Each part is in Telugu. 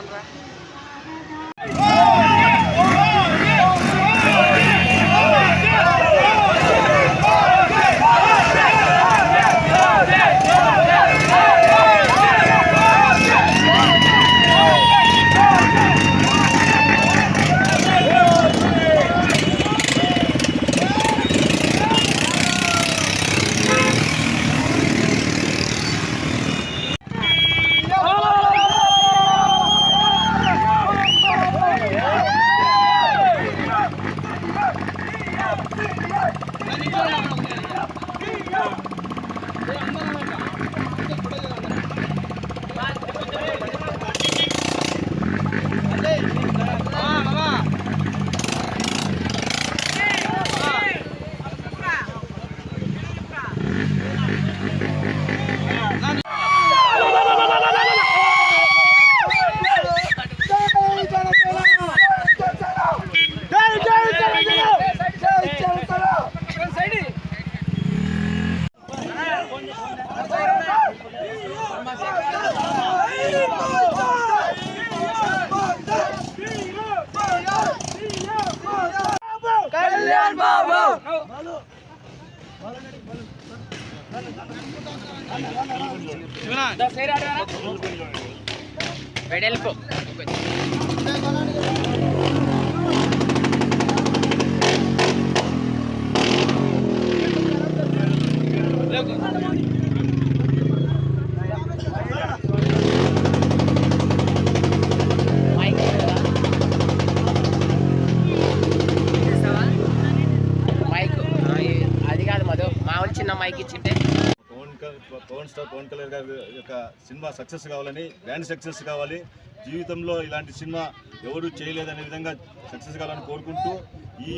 আমরা వెడల్పు మైక్ మామూలు ఇచ్చింటే పవన్ స్టార్ పవన్ కళ్యాణ్ గారి యొక్క సినిమా సక్సెస్ కావాలని గ్రాండ్ సక్సెస్ కావాలి. జీవితంలో ఇలాంటి సినిమా ఎవరు చేయలేదనే విధంగా సక్సెస్ కావాలని కోరుకుంటూ ఈ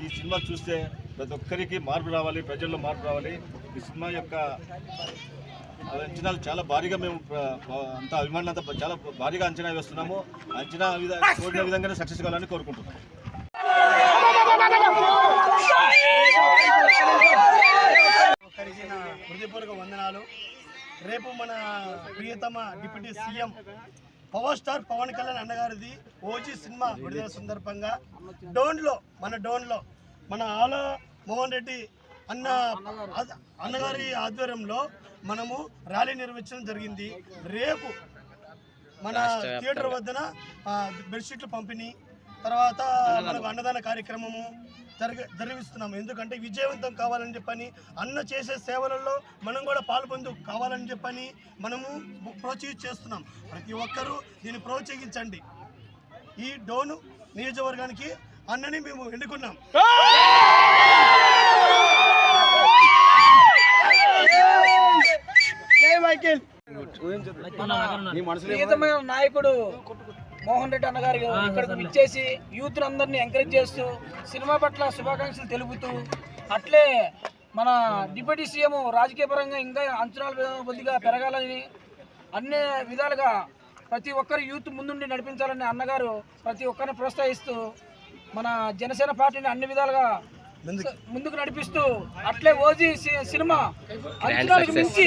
ఈ సినిమా చూస్తే ప్రతి ఒక్కరికి మార్పు రావాలి ప్రజల్లో మార్పు రావాలి. ఈ సినిమా యొక్క అంచనాలు చాలా భారీగా మేము అంత ప- అభిమానులు అంతా చాలా భారీగా అంచనా వేస్తున్నాము. అంచనా కోరిన విధంగానే సక్సెస్ కావాలని కోరుకుంటున్నాం ఒక్కరికి నా హృదయపూర్వక వందనాలు. రేపు మన ప్రియతమ deputy CM power star Pawan Kalyan అన్నగారిది OG cinema విడుదల సందర్భంగా డోన్లో మన డోన్లో మన ఆల మోహన్ రెడ్డి అన్న అన్నగారి ఆధ్వర్యంలో మనము ర్యాలీ నిర్వహించడం జరిగింది. రేపు మన థియేటర్ వద్దన బెడ్షీట్లు పంపిణీ తర్వాత మనకు అన్నదాన కార్యక్రమము జరగ జరిగిస్తున్నాము. ఎందుకంటే విజయవంతం కావాలని చెప్పని అన్న చేసే సేవలలో మనం కూడా పాల్పొందు కావాలని చెప్పని మనము ప్రోత్సహించి చేస్తున్నాం. ప్రతి ఒక్కరూ దీన్ని ప్రోత్సహించండి. ఈ డోను నియోజకవర్గానికి అన్నని మేము ఎన్నుకున్నాం. నాయకుడు. మోహన్ రెడ్డి అన్నగారు ఇక్కడికి విచ్చేసి యూత్ అందరినీ ఎంకరేజ్ చేస్తూ సినిమా పట్ల శుభాకాంక్షలు తెలుపుతూ అట్లే మన డిప్యూటీ సీఎం రాజకీయ పరంగా ఇంకా అంచనాలు కొద్దిగా పెరగాలని అన్ని విధాలుగా ప్రతి ఒక్కరు యూత్ ముందుండి నడిపించాలని అన్నగారు ప్రతి ఒక్కరిని ప్రోత్సహిస్తూ మన జనసేన పార్టీని అన్ని విధాలుగా ముందుకు. నడిపిస్తూ అట్లే ఓజీ సినిమా అంచనాలకు మించి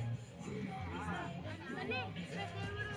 Ano? Eh?